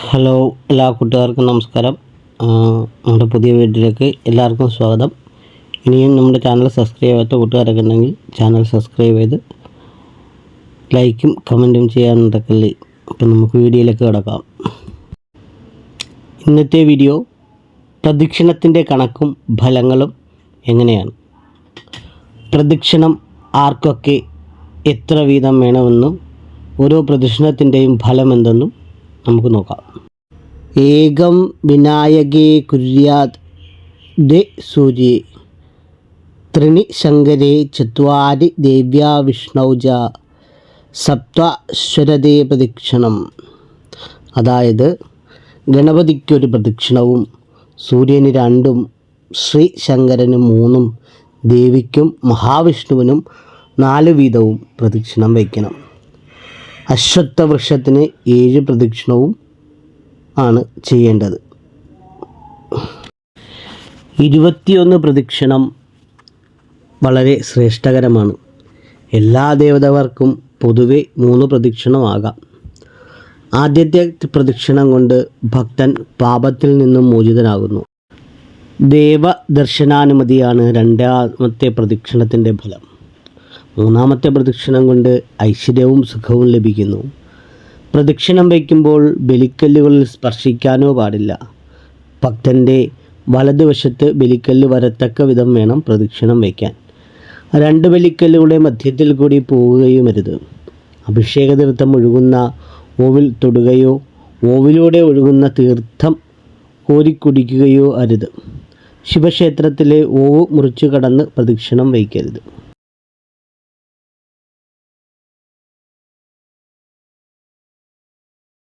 Hello എല്ലാ കൂട്ടുകാർക്കും നമസ്കാരം. നമ്മുടെ പുതിയ വീട്ടിലേക്ക് എല്ലാവർക്കും സ്വാഗതം. ഇനിയും നമ്മുടെ ചാനൽ സബ്സ്ക്രൈബ് ചെയ്യാത്ത കൂട്ടുകാരൊക്കെ ഉണ്ടെങ്കിൽ ചാനൽ സബ്സ്ക്രൈബ് ചെയ്ത് ലൈക്കും കമന്റും ചെയ്യാൻ നടക്കല്ലേ അപ്പം നമുക്ക് വീഡിയോയിലേക്ക് കിടക്കാം. ഇന്നത്തെ വീഡിയോ പ്രദക്ഷിണത്തിന്റെ കണക്കും ഫലങ്ങളും എങ്ങനെയാണ്? പ്രദക്ഷിണം ആർക്കൊക്കെ എത്ര വീതം വേണമെന്നും ഓരോ പ്രദക്ഷിണത്തിന്റെയും ഫലം എന്തെന്നും നമുക്ക് നോക്കാം. ഏകം വിനായകേ കുര്യാത് ദേ സൂര്യേ. ത്രിണി ശങ്കരേ ചത്വാരി ദേവ്യാ വിഷ്ണൗജ. സപ്തശ്വരതേ പ്രദക്ഷിണം. അതായത് ഗണപതിക്കൊരു പ്രദക്ഷിണവും സൂര്യന് രണ്ടും ശ്രീ ശങ്കരന് മൂന്നും ദേവിക്കും മഹാവിഷ്ണുവിനും നാല് വീതവും പ്രദക്ഷിണം വയ്ക്കണം. അശ്വത്ഥവൃക്ഷത്തിന് ഏഴ് പ്രദക്ഷിണവും ആണ് ചെയ്യേണ്ടത്. ഇരുപത്തിയൊന്ന് പ്രദക്ഷിണം വളരെ ശ്രേഷ്ഠകരമാണ്. എല്ലാ ദേവതവർക്കും പൊതുവെ മൂന്ന് പ്രദക്ഷിണമാകാം. ആദ്യത്തെ പ്രദക്ഷിണം കൊണ്ട് ഭക്തൻ പാപത്തിൽ നിന്നും മോചിതനാകുന്നു. ദേവദർശനാനുമതിയാണ് രണ്ടാമത്തെ പ്രദക്ഷിണത്തിന്റെ ഫലം. മൂന്നാമത്തെ പ്രദക്ഷിണം കൊണ്ട് ഐശ്വര്യവും സുഖവും ലഭിക്കുന്നു. പ്രദക്ഷിണം വയ്ക്കുമ്പോൾ ബലിക്കല്ലുകളിൽ സ്പർശിക്കാനോ പാടില്ല. ഭക്തന്റെ വലതുവശത്ത് ബലിക്കല്ല് വരത്തക്ക വിധം വേണം പ്രദക്ഷിണം വയ്ക്കാൻ. രണ്ട് ബലിക്കല്ലുകളുടെ മധ്യത്തിൽ കൂടി പോവുകയുമരുത്. അഭിഷേക തീർത്ഥം ഒഴുകുന്ന ഓവിൽ തൊടുകയോ ഓവിലൂടെ ഒഴുകുന്ന തീർത്ഥം കോരിക്കുടിക്കുകയോ അരുത്. ശിവക്ഷേത്രത്തിലെ ഓവ് മുറിച്ചു കടന്ന് പ്രദക്ഷിണം വയ്ക്കരുത്.